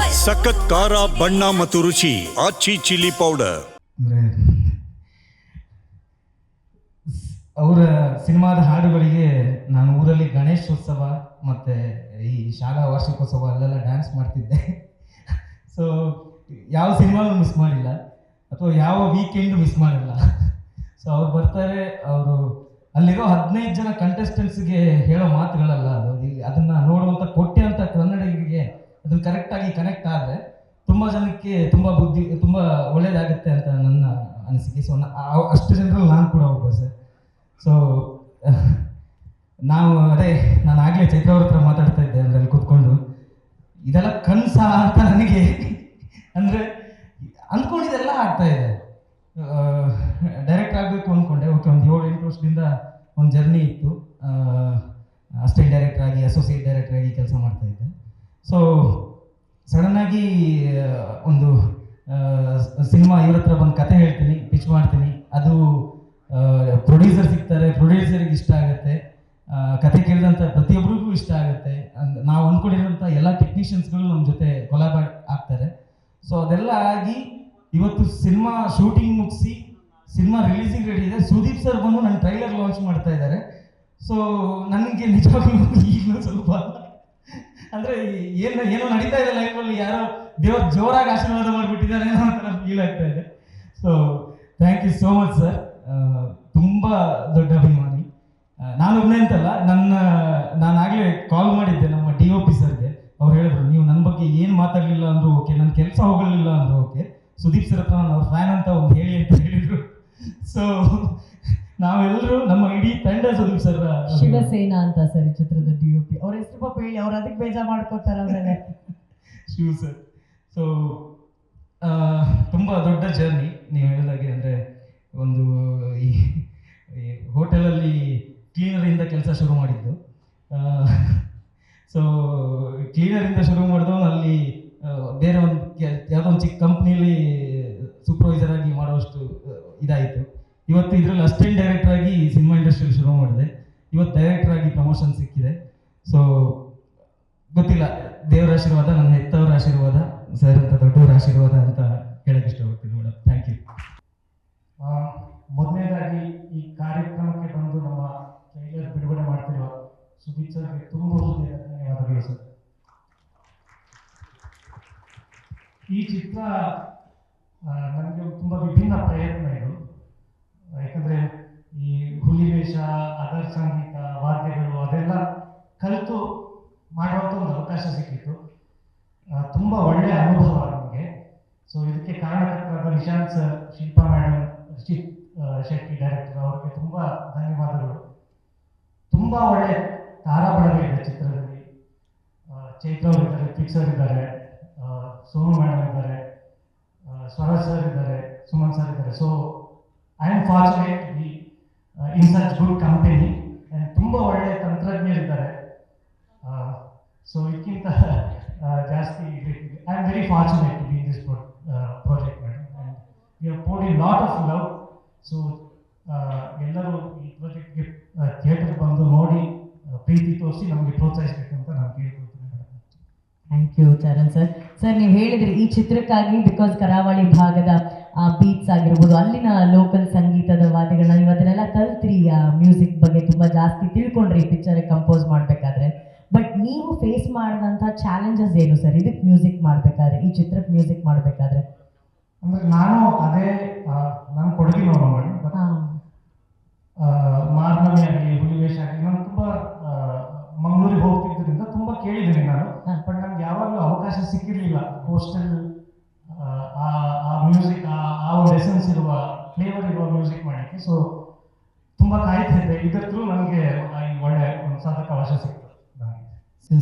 ಸಖತ್ ಖಾರ, ಬಣ್ಣ ಮತ್ತು ರುಚಿ, ಆಚಿ ಚಿಲ್ಲಿ ಪೌಡರ್. ಅವರ ಸಿನಿಮಾದ ಹಾಡುಗಳಿಗೆ ನಾನು ಊರಲ್ಲಿ ಗಣೇಶೋತ್ಸವ ಮತ್ತು ಈ ಶಾಲಾ ವಾರ್ಷಿಕೋತ್ಸವ ಅಲ್ಲೆಲ್ಲ ಡ್ಯಾನ್ಸ್ ಮಾಡ್ತಿದ್ದೆ. ಸೊ ಯಾವ ಸಿನಿಮಾನು ಮಿಸ್ ಮಾಡಿಲ್ಲ. ಅಥವಾ ಯಾವ ವೀಕೆಂಡು ಮಿಸ್ ಮಾಡಿಲ್ಲ. ಸೊ ಅವ್ರು ಬರ್ತಾರೆ, ಅವರು ಅಲ್ಲಿರೋ ಹದಿನೈದು ಜನ ಕಂಟೆಸ್ಟೆಂಟ್ಸ್ಗೆ ಹೇಳೋ ಮಾತುಗಳಲ್ಲ ಅದು. ಅದನ್ನ ನೋಡುವಂಥ ಕೊಟ್ಟೆ ಅದನ್ನ ಕರೆಕ್ಟಾಗಿ ಕನೆಕ್ಟ್ ಆದರೆ ತುಂಬ ಜನಕ್ಕೆ ತುಂಬ ಬುದ್ಧಿ, ತುಂಬ ಒಳ್ಳೇದಾಗುತ್ತೆ ಅಂತ ನನ್ನ ಅನಿಸಿಕೆ. ಸೊ ಅಷ್ಟು ಜನರಲ್ಲಿ ನಾನು ಕೂಡ ಒಬ್ಬ ಸರ್ ಸೊ ನಾವು ಅದೇ, ನಾನು ಆಗಲೇ ಚೈತ್ರ ಹತ್ರ ಮಾತಾಡ್ತಾ ಇದ್ದೆ, ಅಂದ್ರೆ ಅಲ್ಲಿ ಕೂತ್ಕೊಂಡು. ಇದೆಲ್ಲ ಕನ್ಸ ಅಂತ ನನಗೆ ಅಂದರೆ ಅಂದ್ಕೊಂಡಿದೆಲ್ಲ ಆಗ್ತಾ ಇದೆ. ಡೈರೆಕ್ಟ್ ಆಗಬೇಕು ಅಂದ್ಕೊಂಡೆ ಓಕೆ ಒಂದು ಏಳು, ಎಂಟು ವರ್ಷದಿಂದ ಒಂದು ಜರ್ನಿ ಇತ್ತು. ಅಷ್ಟೇ ಡೈರೆಕ್ಟರ್ ಆಗಿ ಅಸೋಸಿಯೇಟ್ ಡೈರೆಕ್ಟರ್ ಆಗಿ ಕೆಲಸ ಮಾಡ್ತಾ ಇದ್ದೆ. ಸೊ ಸಡನ್ನಾಗಿ ಒಂದು ಸಿನಿಮಾ ಇವ್ರ ಹತ್ರ ಬಂದು ಕತೆ ಹೇಳ್ತೀನಿ ಪಿಚ್ ಮಾಡ್ತೀನಿ. ಅದು ಪ್ರೊಡ್ಯೂಸರ್ ಸಿಗ್ತಾರೆ ಪ್ರೊಡ್ಯೂಸರ್ಗೆ ಇಷ್ಟ ಆಗುತ್ತೆ. ಕತೆ ಕೇಳಿದಂಥ ಪ್ರತಿಯೊಬ್ಬರಿಗೂ ಇಷ್ಟ ಆಗುತ್ತೆ. ನಾವು ಅಂದ್ಕೊಂಡಿರೋಂಥ ಎಲ್ಲ ಟೆಕ್ನಿಷಿಯನ್ಸ್ಗಳು ನಮ್ಮ ಜೊತೆ ಕೊಲಾಬ್ ಆಗ್ತಾರೆ. ಸೊ ಅದೆಲ್ಲ ಆಗಿ, ಇವತ್ತು ಸಿನಿಮಾ ಶೂಟಿಂಗ್ ಮುಗಿಸಿ, ಸಿನಿಮಾ ರಿಲೀಸಿಂಗ್ ರೆಡಿ ಇದೆ. ಸುದೀಪ್ ಸರ್ ಬಂದು ನನ್ನ ಟ್ರೈಲರ್ ಲಾಂಚ್ ಮಾಡ್ತಾ ಇದ್ದಾರೆ. ಸೊ ನನಗೆ ನಿಜವಾಗ್ಲೂ ಈಗಲೂ ಸ್ವಲ್ಪ ಅಂದ್ರೆ ಏನು ಏನೋ ನಡೀತಾ ಇದೆ ಲೈಫಲ್ಲಿ ಯಾರೋ ದೇವ್ರ ಜೋರಾಗಿ ಆಶೀರ್ವಾದ ಮಾಡಿಬಿಟ್ಟಿದ್ದಾರೆ ಅಂತ ಥರ ಫೀಲ್ ಆಗ್ತಾ ಇದೆ. So thank you so much sir ತುಂಬ ದೊಡ್ಡ ಅಭಿಮಾನಿ. ನಾನು ಒಬ್ಬನೇ ಅಂತಲ್ಲ, ನನ್ನ, ನಾನು ಆಗಲೇ ಕಾಲ್ ಮಾಡಿದ್ದೆ ನಮ್ಮ ಡಿ ಒ ಪಿ ಸರ್ಗೆ. ಅವ್ರು ಹೇಳಿದ್ರು, ನೀವು ನನ್ನ ಬಗ್ಗೆ ಏನು ಮಾತಾಡಲಿಲ್ಲ ಅಂದ್ರು ಓಕೆ ನನ್ನ ಕೆಲಸ ಹೋಗಲಿಲ್ಲ ಅಂದ್ರು ಓಕೆ ಸುದೀಪ್ ಸರ್ ಹತ್ರ ನಾನು ಅವ್ರ ಫ್ಯಾನ್ ಅಂತ ಒಂದು ಹೇಳಿ ಅಂತ ಹೇಳಿದರು. ಸೊ ನಾವೆಲ್ಲರೂ ನಮ್ಮ ಸುದೀಪ್ ಸರ್ ಶಿವಸೇನಾ ಅಂತ ಸರ್ ಈ ಚಿತ್ರದ ಡಿ ಯು ಪಿ ಅವ್ರ ಹೆಸರು ಪಾಪ ಹೇಳಿ ಅವ್ರು ಅದಕ್ಕೆ ಬೇಜಾರು ಮಾಡ್ಕೋತಾರ ಆಮೇಲೆ ಶಿವ್ ಸರ್. ಸೊ ತುಂಬಾ ದೊಡ್ಡ ಜರ್ನಿ ನೀವು ಹೇಳಿದಾಗೆ ಅಂದ್ರೆ ಒಂದು ಈ ಹೋಟೆಲಲ್ಲಿ ಕ್ಲೀನರ್ ಇಂದ ಕೆಲಸ ಶುರು ಮಾಡಿದ್ದು. ಸೊ ಕ್ಲೀನರಿಂದ ಶುರು ಮಾಡಿದವನು ಅಲ್ಲಿ ಬೇರೆ ಒಂದು ಯಾವುದೋ ಒಂದು ಚಿಕ್ಕ ಕಂಪ್ನಿಲಿ ಸೂಪರ್ವೈಸರ್ ಆಗಿ ಮಾಡುವಷ್ಟು ಇದಾಯಿತು. ಇವತ್ತು ಇದರಲ್ಲಿ ಅಸಿಸ್ಟೆಂಟ್ ಡೈರೆಕ್ಟರ್ ಆಗಿ ಸಿನಿಮಾ ಇಂಡಸ್ಟ್ರಿಯಲ್ಲಿ ಶುರು ಮಾಡಿದೆ. ಇವತ್ತು ಡೈರೆಕ್ಟರ್ ಆಗಿ ಪ್ರಮೋಷನ್ ಸಿಕ್ಕಿದೆ. ಸೊ ಗೊತ್ತಿಲ್ಲ, ದೇವರ ಆಶೀರ್ವಾದ, ನನ್ನ ಹೆತ್ತವರ ಆಶೀರ್ವಾದ, ಸರ್ ಅಂತ, ದೊಡ್ಡವರ ಆಶೀರ್ವಾದ ಅಂತ ಹೇಳಕ್ಕೆ ಇಷ್ಟಪಡ್ತೀನಿ ಮೇಡಮ್ ಥ್ಯಾಂಕ್ ಯು ಮೊದಲನೇದಾಗಿ ಈ ಕಾರ್ಯಕ್ರಮಕ್ಕೆ ಬಂದು ನಮ್ಮ ಟ್ರೈಲರ್ ಬಿಡುಗಡೆ ಮಾಡ್ತಿರುವ ಸುದೀಪ್ ಸರ್ಗೆ ತುಂಬ ಧನ್ಯವಾದಗಳು ಸರ್ ಈ ಚಿತ್ರ ನನಗೆ ತುಂಬ ವಿಭಿನ್ನ ಪ್ರಯತ್ನ ಇದು. ಯಾಕಂದರೆ ಈ ಹುಲಿ ವೇಷ, ಅದರ್ ಸಂಗೀತ, ವಾದ್ಯಗಳು, ಅದೆಲ್ಲ ಕಲಿತು ಮಾಡುವಂಥ ಒಂದು ಅವಕಾಶ ಸಿಕ್ಕಿತ್ತು. ತುಂಬ ಒಳ್ಳೆಯ ಅನುಭವ ನಮಗೆ. ಸೊ ಇದಕ್ಕೆ ಕಾರಣಕರ್ತರಾದ Nishant sir Shilpa madam Rachit Shetty director ಅವರಿಗೆ ತುಂಬ ಧನ್ಯವಾದಗಳು. ತುಂಬ ಒಳ್ಳೆ ತಾರಾಬಳಗ ಇದೆ ಚಿತ್ರದಲ್ಲಿ ಚೈತ್ರ ಇದ್ದಾರೆ ಪಿಕ್ಸರ್ ಸರ್ ಇದ್ದಾರೆ ಸೋನು ಮೇಡಮ್ ಇದ್ದಾರೆ ಸ್ವರಾಜ್ ಸರ್ ಇದ್ದಾರೆ, ಸುಮನ್ ಸರ್ ಇದ್ದಾರೆ. So I am fortunate be in such good company and ತುಂಬ ಒಳ್ಳೆಯ ತಂತ್ರಜ್ಞರಿದ್ದಾರೆ ಸೊ ಇದಕ್ಕಿಂತ ಆ, ಜಾಸ್ತಿ I am very fortunate to be in this project madam and we have poured in lot of love so ಎಲ್ಲರೂ ಈ ಪ್ರಾಜೆಕ್ಟ್ಗೆ theatre ಬಂದು ನೋಡಿ ಆ, ಪ್ರೀತಿ ತೋರಿಸಿ ನಮಗೆ ಪ್ರೋತ್ಸಾಹಿಸಬೇಕು ಅಂತ ನಾನು ಕೇಳ್ಕೊಳ್ತೀನಿ madam thank you Charan sir sir ನೀವು ಹೇಳಿದ್ರಿ ಈ ಚಿತ್ರಕ್ಕಾಗಿ ಬಿಕಾಸ್ ಕರಾವಳಿ ಭಾಗದ ಆ ಬೀಟ್ಸ್ ಆಗಿರ್ಬೋದು ಅಲ್ಲಿನ ಲೋಕಲ್ ಸಂಗೀತದ ವಾದ್ಯಗಳನ್ನ ನೀವು ಅದನ್ನೆಲ್ಲ ಕಲ್ತ್ರಿ ಆ ಮ್ಯೂಸಿಕ್ ಬಗ್ಗೆ ತುಂಬ ಜಾಸ್ತಿ ತಿಳ್ಕೊಂಡ್ರಿ ಪಿಕ್ಚರ್ ಕಂಪೋಸ್ ಮಾಡಬೇಕಾದ್ರೆ. ಬಟ್ ನೀವು ಫೇಸ್ ಮಾಡಿದಂಥ ಚಾಲೆಂಜಸ್ ಏನು ಸರ್ ಇದಕ್ಕೆ ಮ್ಯೂಸಿಕ್ ಮಾಡಬೇಕಾದ್ರೆ ಈ ಚಿತ್ರಕ್ಕೆ ಮ್ಯೂಸಿಕ್ ಮಾಡಬೇಕಾದ್ರೆ? ಅಂದರೆ ನಾನು ಅದೇ ನನ್ನ ನಾನು ಬಟ್ ಹಾಂ. ಮಾರ್ನವಿ ಆಗಲಿ ಹುಲಿವೇಶ ಆಗಲಿ ನಾನು ತುಂಬ ಮಂಗಳೂರಿಗೆ ಹೋಗ್ತಿದ್ದರಿಂದ ತುಂಬ ಕೇಳಿದ್ದೀನಿ ನಾನು. ಬಟ್ ನನಗೆ ಯಾವಾಗಲೂ ಅವಕಾಶ ಸಿಕ್ಕಿರಲಿಲ್ಲ ಕೋಸ್ಟಲ್ ಆ ಆ ಮ್ಯೂಸಿಕ್ ಆ ಒಂದು ಎಸೆನ್ಸ್ ಇರುವ ಫ್ಲೇವರ್ ಇರುವ ಮ್ಯೂಸಿಕ್ ಮಾಡಲಿಕ್ಕೆ. ಸೊ ತುಂಬ ಕಾಯ್ತಿದ್ದೆ ಇದರ ಥ್ರೂ ನನಗೆ ಒಳ್ಳೆ ಒಂದು ಸಾಧಕ ಅವಶ್ಯ ಸಿಗ್ತದೆ.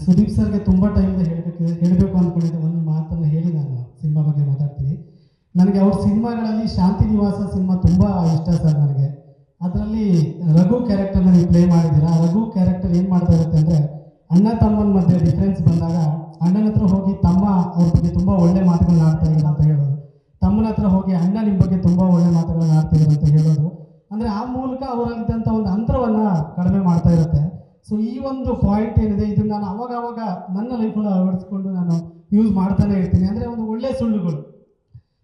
ಸುದೀಪ್ ಸರ್ಗೆ ತುಂಬ ಟೈಮಿಂದ ಹೇಳಬೇಕು ಹೇಳಬೇಕು ಅಂದ್ಕೊಂಡಿದ್ದೆ ಒಂದು ಮಾತನ್ನು ಹೇಳಿ ನಾನು ಸಿನಿಮಾ ಬಗ್ಗೆ ಮಾತಾಡ್ತೀನಿ. ನನಗೆ ಅವ್ರ ಸಿನಿಮಾಗಳಲ್ಲಿ ಶಾಂತಿ ನಿವಾಸ ಸಿನಿಮಾ ತುಂಬ ಇಷ್ಟ ಸರ್ ನನಗೆ. ಅದರಲ್ಲಿ ರಘು ಕ್ಯಾರೆಕ್ಟರ್ನ ನೀವು ಪ್ಲೇ ಮಾಡಿದ್ದೀರಾ? ರಘು ಕ್ಯಾರೆಕ್ಟರ್ ಏನು ಮಾಡ್ತಾ ಇರುತ್ತೆ ಅಂದರೆ, ಅಣ್ಣ ತಮ್ಮನ ಮಧ್ಯೆ ಡಿಫ್ರೆನ್ಸ್ ಬಂದಾಗ ಅಣ್ಣನ ಹತ್ರ ಹೋಗಿ ತಮ್ಮ ಅವ್ರ ಬಗ್ಗೆ ತುಂಬ ಒಳ್ಳೆ ಮಾತುಗಳನ್ನ ಆಡ್ತಾ ಇದ್ರು ಅಂತ ಹೇಳೋದು. ತಮ್ಮನ ಹತ್ರ ಹೋಗಿ ಅಣ್ಣ ನಿಮ್ಮ ಬಗ್ಗೆ ತುಂಬ ಒಳ್ಳೆ ಮಾತುಗಳನ್ನ ಆಡ್ತಿದ್ರು ಅಂತ ಹೇಳೋದು. ಅಂದರೆ ಆ ಮೂಲಕ ಅವರಂತ ಒಂದು ಅಂತರವನ್ನು ಕಡಿಮೆ ಮಾಡ್ತಾ ಇರುತ್ತೆ. ಸೊ ಈ ಒಂದು ಪಾಯಿಂಟ್ ಏನಿದೆ, ಇದನ್ನ ನಾನು ಅವಾಗ ಅವಾಗ ನನ್ನ ಲೈಫಲ್ಲಿ ಅಳವಡಿಸ್ಕೊಂಡು ನಾನು ಯೂಸ್ ಮಾಡ್ತಾನೆ ಇರ್ತೀನಿ. ಅಂದರೆ ಒಂದು ಒಳ್ಳೆಯ ಸುಳ್ಳುಗಳು.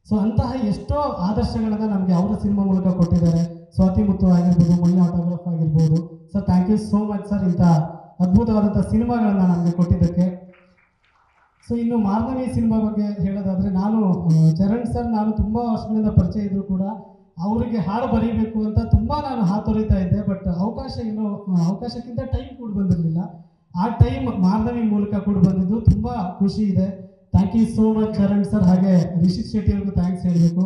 ಸೊ ಅಂತಹ ಎಷ್ಟೋ ಆದರ್ಶಗಳನ್ನ ನಮಗೆ ಅವರ ಸಿನಿಮಾ ಮೂಲಕ ಕೊಟ್ಟಿದ್ದಾರೆ. ಸ್ವಾತಿ ಮುತ್ತು ಆಗಿರ್ಬೋದು ಮೊನ್ನೆ ಆಟೋಗ್ರಾಫ್ ಆಗಿರ್ಬೋದು. So thank you so much sir ಇಂಥ ಅದ್ಭುತವಾದಂಥ ಸಿನಿಮಾಗಳನ್ನ ನಮಗೆ ಕೊಟ್ಟಿದ್ದಕ್ಕೆ. ಸೊ ಇನ್ನು ಮಾರ್ನವಿ ಸಿನಿಮಾ ಬಗ್ಗೆ ಹೇಳೋದಾದ್ರೆ ನಾನು ಚರಣ್ ಸರ್ ನಾನು ತುಂಬ ವರ್ಷಗಳಿಂದ ಪರಿಚಯ ಇದ್ರು ಕೂಡ ಅವರಿಗೆ ಹಾಡು ಬರೀಬೇಕು ಅಂತ ತುಂಬ ನಾನು ಹಾತೊರಿತಾ ಇದ್ದೆ ಬಟ್ ಅವಕಾಶ ಇನ್ನೂ ಅವಕಾಶಕ್ಕಿಂತ ಟೈಮ್ ಕೂಡ ಬಂದಿರಲಿಲ್ಲ. ಆ ಟೈಮ್ ಮಾರ್ನವಿ ಮೂಲಕ ಕೂಡ ಬಂದಿದ್ದು ತುಂಬ ಖುಷಿ ಇದೆ. Thank you so much Charan sir. ಹಾಗೆ ರಿಷಿತ್ ಶೆಟ್ಟಿ ಅವ್ರಿಗೂ ಥ್ಯಾಂಕ್ಸ್ ಹೇಳಬೇಕು.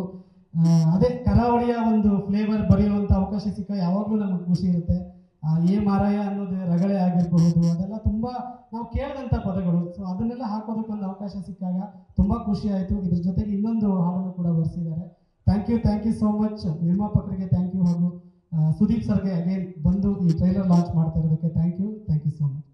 ಅದೇ ಕರಾವಳಿಯ ಒಂದು ಫ್ಲೇವರ್ ಬರೆಯುವಂಥ ಅವಕಾಶ ಸಿಕ್ಕ ಯಾವಾಗಲೂ ನಮಗೆ ಖುಷಿ ಇರುತ್ತೆ. ಏ ಮಾರಾಯ ಅನ್ನೋದು ರಗಳೆ ಆಗಿರಬಹುದು, ಅದೆಲ್ಲ ತುಂಬ ನಾವು ಕೇಳಿದಂಥ ಪದಗಳು. ಸೊ ಅದನ್ನೆಲ್ಲ ಹಾಕೋದಕ್ಕೊಂದು ಅವಕಾಶ ಸಿಕ್ಕಾಗ ತುಂಬ ಖುಷಿ ಆಯಿತು. ಇದ್ರ ಜೊತೆಗೆ ಇನ್ನೊಂದು ಹಾಡನ್ನು ಕೂಡ ಬರೆಸಿದ್ದಾರೆ. Thank you thank you so much ನಿರ್ಮಾಪಕರಿಗೆ thank you ಹಾಗೂ ಸುದೀಪ್ ಸರ್ಗೆ ಅಗೇನ್ ಬಂದು ಈ ಟ್ರೈಲರ್ ಲಾಂಚ್ ಮಾಡ್ತಾ ಇರೋದಕ್ಕೆ thank you thank you so much